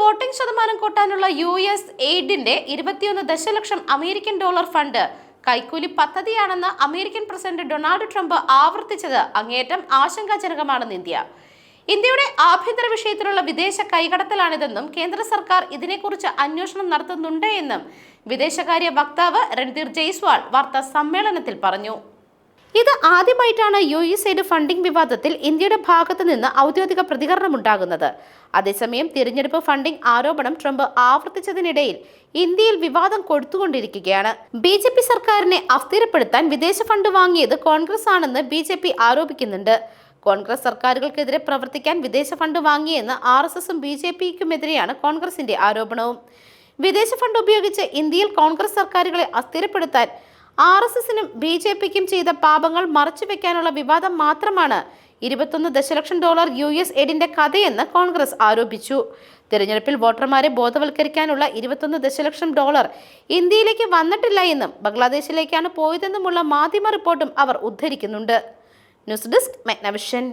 Voting ശതമാനം കൂട്ടാനുള്ള U S എയ്ഡിന്റെ ഇരുപത്തിയൊന്ന് ദശലക്ഷം അമേരിക്കൻ ഡോളർ ഫണ്ട്. കൈക്കൂലി പദ്ധതിയാണെന്ന് അമേരിക്കൻ പ്രസിഡന്റ് ഡൊണാൾഡ് ട്രംപ് ആവർത്തിച്ചത് അങ്ങേയറ്റം ആശങ്കാജനകമാണെന്ന് ഇന്ത്യ. ഇന്ത്യയുടെ ആഭ്യന്തര വിഷയത്തിലുള്ള വിദേശ കൈകടത്തലാണിതെന്നും കേന്ദ്ര സർക്കാർ ഇതിനെക്കുറിച്ച് അന്വേഷണം നടത്തുന്നുണ്ട് എന്നും വിദേശകാര്യ വക്താവ് രൺധീർ ജയ്സ്വാൾ വാർത്താ സമ്മേളനത്തിൽ പറഞ്ഞു. ഇത് ആദ്യമായിട്ടാണ് യു എസ് എയുടെ ഫണ്ടിംഗ് വിവാദത്തിൽ ഇന്ത്യയുടെ ഭാഗത്തു നിന്ന് ഔദ്യോഗിക പ്രതികരണമുണ്ടാകുന്നത് അതേസമയം തിരഞ്ഞെടുപ്പ് ഫണ്ടിംഗ് ആരോപണം ട്രംപ് ആവർത്തിച്ചതിനിടയിൽ ഇന്ത്യയിൽ വിവാദം കൊടുത്തുകൊണ്ടിരിക്കുകയാണ്. ബി ജെ പി സർക്കാരിനെ അസ്ഥിരപ്പെടുത്താൻ വിദേശ ഫണ്ട് വാങ്ങിയത് കോൺഗ്രസ് ആണെന്ന് ബി ജെ പി ആരോപിക്കുന്നുണ്ട്. കോൺഗ്രസ് സർക്കാരുകൾക്കെതിരെ പ്രവർത്തിക്കാൻ വിദേശ ഫണ്ട് വാങ്ങിയെന്ന് ആർ എസ് എസും ബി ജെ പിക്കുമെതിരെയാണ് കോൺഗ്രസിന്റെ ആരോപണവും. വിദേശ ഫണ്ട് ഉപയോഗിച്ച് ഇന്ത്യയിൽ കോൺഗ്രസ് സർക്കാരുകളെ അസ്ഥിരപ്പെടുത്താൻ ആർ എസ് എസിനും ബി ജെ പിക്കും ചെയ്ത പാപങ്ങൾ മറച്ചുവെക്കാനുള്ള വിവാദം മാത്രമാണ് ഇരുപത്തൊന്ന് ദശലക്ഷം ഡോളർ യു എസ് എഡിന്റെ കഥയെന്ന് കോൺഗ്രസ് ആരോപിച്ചു. തിരഞ്ഞെടുപ്പിൽ വോട്ടർമാരെ ബോധവൽക്കരിക്കാനുള്ള ഇരുപത്തൊന്ന് ദശലക്ഷം ഡോളർ ഇന്ത്യയിലേക്ക് വന്നിട്ടില്ല എന്നും ബംഗ്ലാദേശിലേക്കാണ് പോയതെന്നുമുള്ള മാധ്യമ റിപ്പോർട്ടും അവർ ഉദ്ധരിക്കുന്നുണ്ട്. News desk മെഗ്നവിഷൻ.